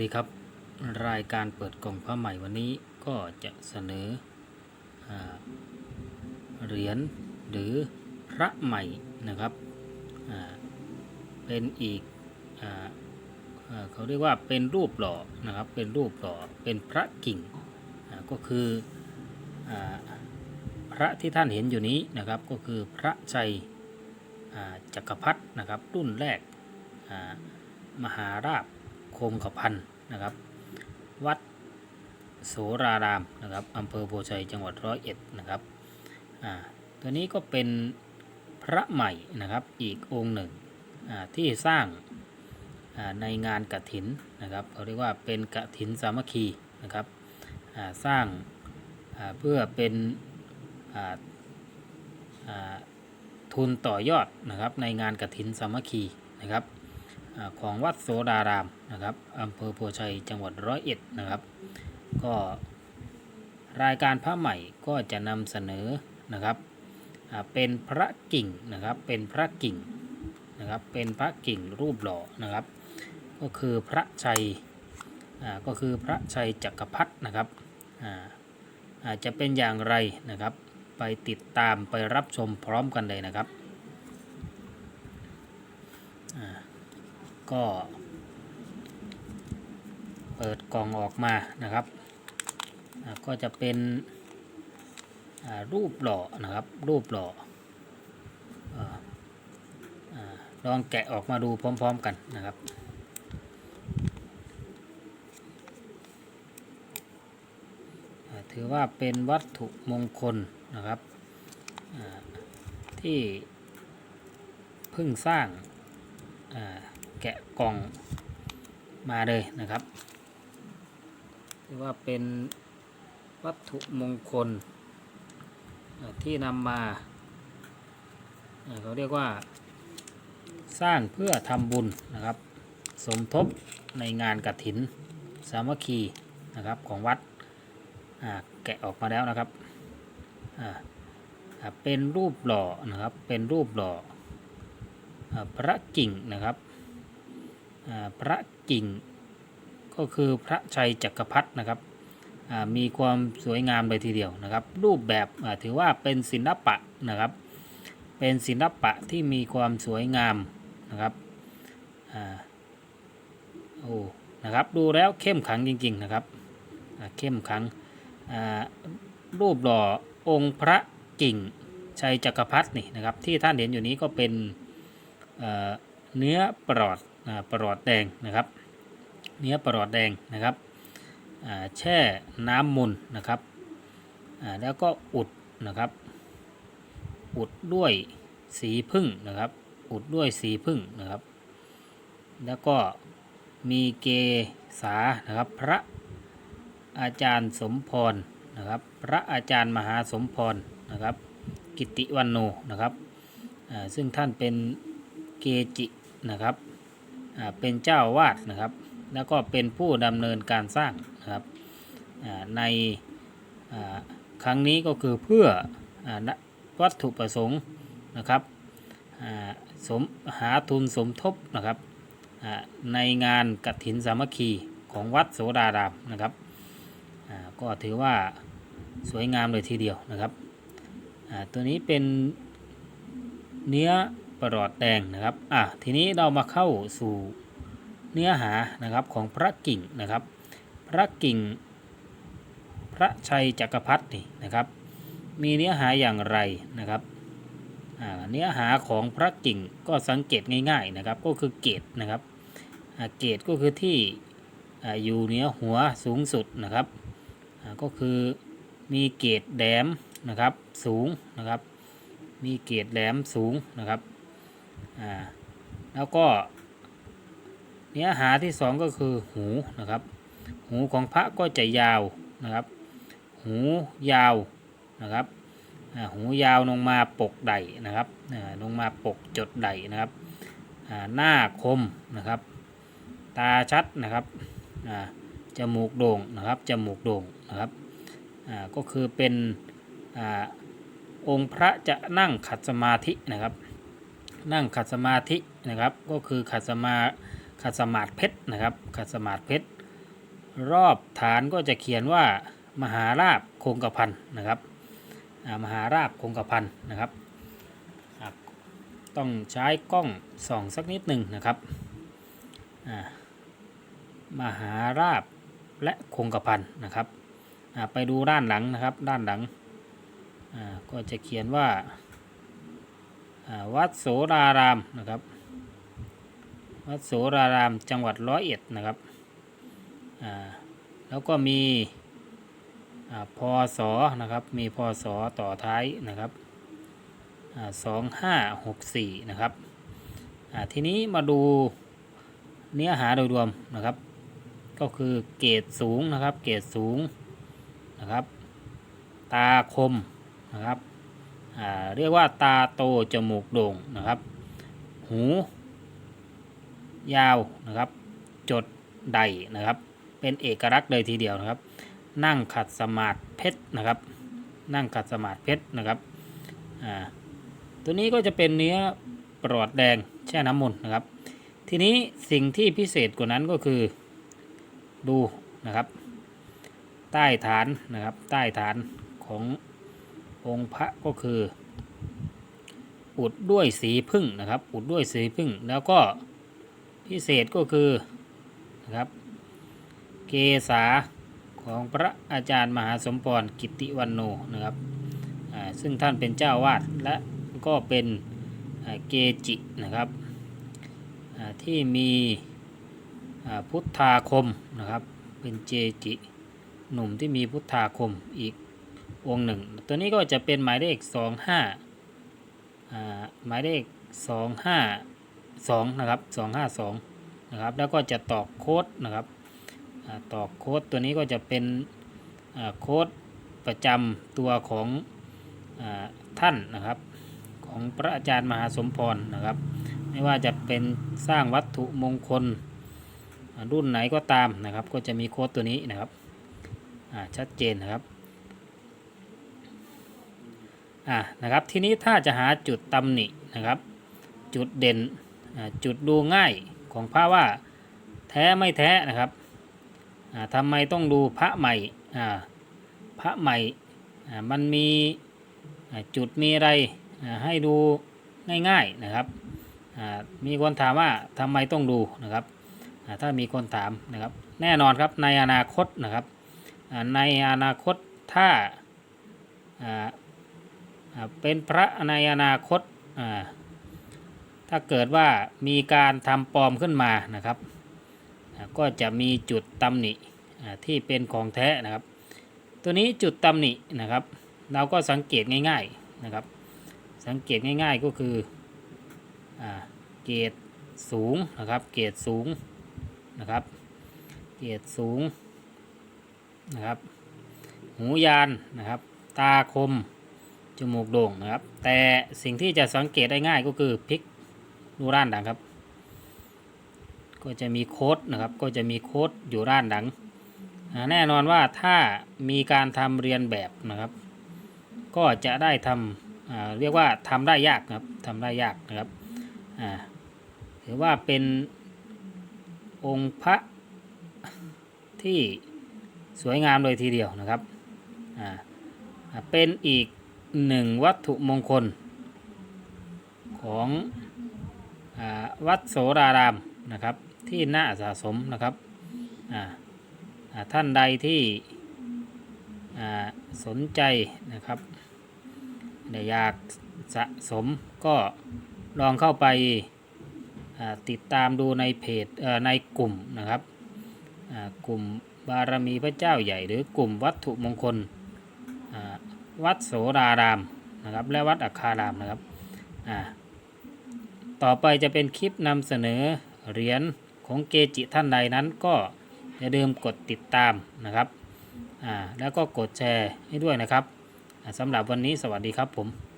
ดีครับ รายการเปิดกล่องพระใหม่วันนี้ก็จะเสนออเหรียญหรือพระใหม่นะครับเป็นอีกอาอ่าเขาเรียกว่าเป็นรูปหล่อนะครับเป็นรูปหล่อเป็นพระกิ่งก็คืออพระที่ท่านเห็นอยู่นี้นะครับก็คือพระชัยจักรพรรดินะครับรุ่นแรกมหาราช คงกระพันนะครับ วัดโสรารามนะครับอำเภอโพชัยจังหวัดร้อยเอ็ดนะครับอ่าตัวนี้ก็เป็นพระใหม่นะครับอีกองค์หนึ่งอ่าที่สร้างอ่าในงานกฐินนะครับเขาเรียกว่าเป็นกฐินสามัคคีนะครับอ่าสร้างอ่าเพื่อเป็นอ่าอ่าทุนต่อยอดนะครับในงานกฐินสามัคคีนะครับ ของวัดโสดารามนะครับอำเภอโพชัยจังหวัดร้อยเอ็ดนะครับ ก็รายการพระใหม่ก็จะนำเสนอนะครับเป็นพระกิ่งนะครับเป็นพระกิ่งนะครับเป็นพระกิ่งรูปหล่อนะครับ ก็คือพระชัยก็คือพระชัยจักรพรรดินะครับอาจจะเป็นอย่างไรนะครับ ไปติดตามไปรับชมพร้อมกันเลยนะครับ ก็ เปิดกล่องออกมานะครับ ก็จะเป็นรูปหล่อนะครับ รูปหล่อลองแกะออกมาดูพร้อม ๆกันนะครับถือว่าเป็นวัตถุมงคลนะครับที่เพิ่งสร้างอ่า แกะกล่องมาเลยนะครับถือว่าเป็นวัตถุมงคลที่นำมาเขาเรียกว่า สร้างเพื่อทำบุญนะครับ สมทบในงานกฐิน สามัคคีนะครับของวัดแกะออกมาแล้วนะครับเป็นรูปหล่อนะครับเป็นรูปหล่อพระกิ่งนะครับ พระกิ่ง ก็คือพระชัยจักรพรรดินะครับมีความสวยงามเลยทีเดียวนะครับ รูปแบบถือว่าเป็นศิลปะนะครับ เป็นศิลปะที่มีความสวยงามนะครับอโอ้นะครับดูแล้วเข้มขังจริงๆนะครับเข้มขังรูปหล่อองค์พระกิ่งชัยจักรพรรดินี่นะครับที่ท่านเห็นอยู่นี้ก็เป็นเนื้อปลอด ปลอดแดงนะครับ เนื้อปลอดแดงนะครับแช่น้ำมุนนะครับแล้วก็อุดนะครับ อุดด้วยสีพึ่งนะครับ อุดด้วยสีพึ่งนะครับ แล้วก็มีเกษานะครับ พระอาจารย์สมพรนะครับ พระอาจารย์มหาสมพรนะครับ กิติวันโนนะครับซึ่งท่านเป็นเกจินะครับ เป็นเจ้าวาดนะครับ แล้วก็เป็นผู้ดำเนินการสร้างนะครับในครั้งนี้ก็คือเพื่ออวัตถุประสงค์นะครับสมหาทุนสมทบนะครับในงานกฐินสามัคคีของวัดโสดารามนะครับก็ถือว่าสวยงามเลยทีเดียวนะครับตัวนี้เป็นเนื้อ ประหลอดแดงนะครับอะทีนี้เรามาเข้าสู่เนื้อหานะครับของพระกิ่งนะครับ พระกิ่ง พระชัยจักรพรรดินี่นะครับ มีเนื้อหาอย่างไรนะครับอ่าเนื้อหาของพระกิ่งก็สังเกตง่ายๆนะครับ ก็คือเกตนะครับอ่าเกตก็คือที่อ่าอยู่เหนือหัวสูงสุดนะครับอ่าก็คือมีเกตแหลมนะครับสูงนะครับ มีเกตแหลมสูงนะครับ อ่าแล้วก็เนื้อหาที่สองก็คือหูนะครับ หูของพระก็จะยาวนะครับ หูยาวนะครับหูยาวลงมาปกไดนะครับลงมาปกจดไดนะครับหน้าคมนะครับ ตาชัดนะครับจมูกโด่งนะครับจมูกโด่งนะครับก็คือเป็นอองค์พระจะนั่งขัดสมาธินะครับ นั่งขัดสมาธินะครับก็คือขัดสมาขัดสมาธิเพชรนะครับขัดสมาธิเพชรรอบฐานก็จะเขียนว่ามหาราบคงกระพันนะครับมหาราบคงกระพันนะครับต้องใช้กล้องส่องสักนิดหนึ่งนะครับมหาราบและคงกระพันนะครับไปดูด้านหลังนะครับด้านหลังก็จะเขียนว่า วัดโสรารามนะครับ วัดโสรารามจังหวัดร้อยเอ็ดนะครับแล้วก็มีอ่าพศนะครับ มีพศต่อท้ายนะครับสองห้าหกสี่นะครับทีนี้มาดูเนื้อหาโดยรวมนะครับ ก็คือเกรดสูงนะครับ เกรดสูงนะครับ ตาคมนะครับ เรียกว่าตาโตจมูกโด่งนะครับ หู ยาวนะครับ จดใดนะครับ เป็นเอกลักษณ์เลยทีเดียวนะครับ นั่งขัดสมาธิเพชรนะครับ นั่งขัดสมาธิเพชรนะครับตัวนี้ก็จะเป็นเนื้อปลอดแดงแช่น้ำมนต์นะครับ ทีนี้สิ่งที่พิเศษกว่านั้นก็คือดูนะครับ ใต้ฐานนะครับ ใต้ฐานของ องค์พระก็คือ อุดด้วยสีพึ่งนะครับ อุดด้วยสีพึ่งแล้วก็พิเศษก็คือนะครับ เกษาของพระอาจารย์มหาสมปรกิติวันโนนะครับซึ่งท่านเป็นเจ้าวาดและก็เป็นเกจินะครับที่มีพุทธาคมนะครับ เป็นเจจิหนุ่มที่มีพุทธาคมอีก องค์หนึ่งตัวนี้ก็จะเป็นหมายเลขสองห้าหมายเลขสองห้าสองนะครับสองห้าสองนะครับแล้วก็จะตอกโค้ดนะครับอตอกโค้ดตัวนี้ก็จะเป็นโค้ดประจำตัวของอท่านนะครับ ของพระอาจารย์มหาสมพรนะครับ ไม่ว่าจะเป็นสร้างวัตถุมงคลรุ่นไหนก็ตามนะครับ ก็จะมีโค้ดตัวนี้นะครับชัดเจนนะครับ อ่านะครับทีนี้ถ้าจะหาจุดตำหนินะครับ จุดเด่นจุดดูง่ายของพระว่าแท้ไม่แท้นะครับอ่าทำไมต้องดูพระใหม่พระใหม่มันมีจุดมีอะไรให้ดูง่ายๆนะครับมีคนถามว่าทำไมต้องดูนะครับถ้ามีคนถามนะครับ แน่นอนครับในอนาคตนะครับในอนาคตถ้า เป็นพระในอนาคตอ่าถ้าเกิดว่ามีการทำปลอมขึ้นมานะครับ ก็จะมีจุดตำหนิอ่าที่เป็นของแท้นะครับ ตัวนี้จุดตำหนินะครับ เราก็สังเกตง่ายๆนะครับ สังเกตง่ายๆก็คืออาเกรดสูงนะครับ เกรดสูงนะครับ เกรดสูงนะครับ หูยานนะครับ ตาคม จมูกโด่งนะครับ แต่สิ่งที่จะสังเกตได้ง่ายก็คือพลิกดูด้านหลังครับ ก็จะมีโค้ดนะครับ ก็จะมีโค้ดอยู่ด้านหลัง แน่นอนว่าถ้ามีการทำเรียนแบบนะครับ ก็จะได้ทำเรียกว่าทำได้ยากนะครับทำได้ยากนะครับถือว่าเป็นองค์พระที่สวยงามเลยทีเดียวนะครับ เป็นอีก หนึ่งวัตถุมงคล ของอวัดโสรารามนะครับ ที่น่าสะสมนะครับท่านใดที่สนใจนะครับอยากสะสมก็ลองเข้าไปติดตามดูในเพจในกลุ่มนะครับกลุ่มบารมีพระเจ้าใหญ่หรือกลุ่มวัตถุมงคล วัดโสรารามนะครับ และวัดอัคารามนะครับอ่าต่อไปจะเป็นคลิปนำเสนอเหรียญของเกจิท่านใดนั้นก็อย่าลืมกดติดตามนะครับอ่าแล้วก็กดแชร์ให้ด้วยนะครับสำหรับวันนี้สวัสดีครับผม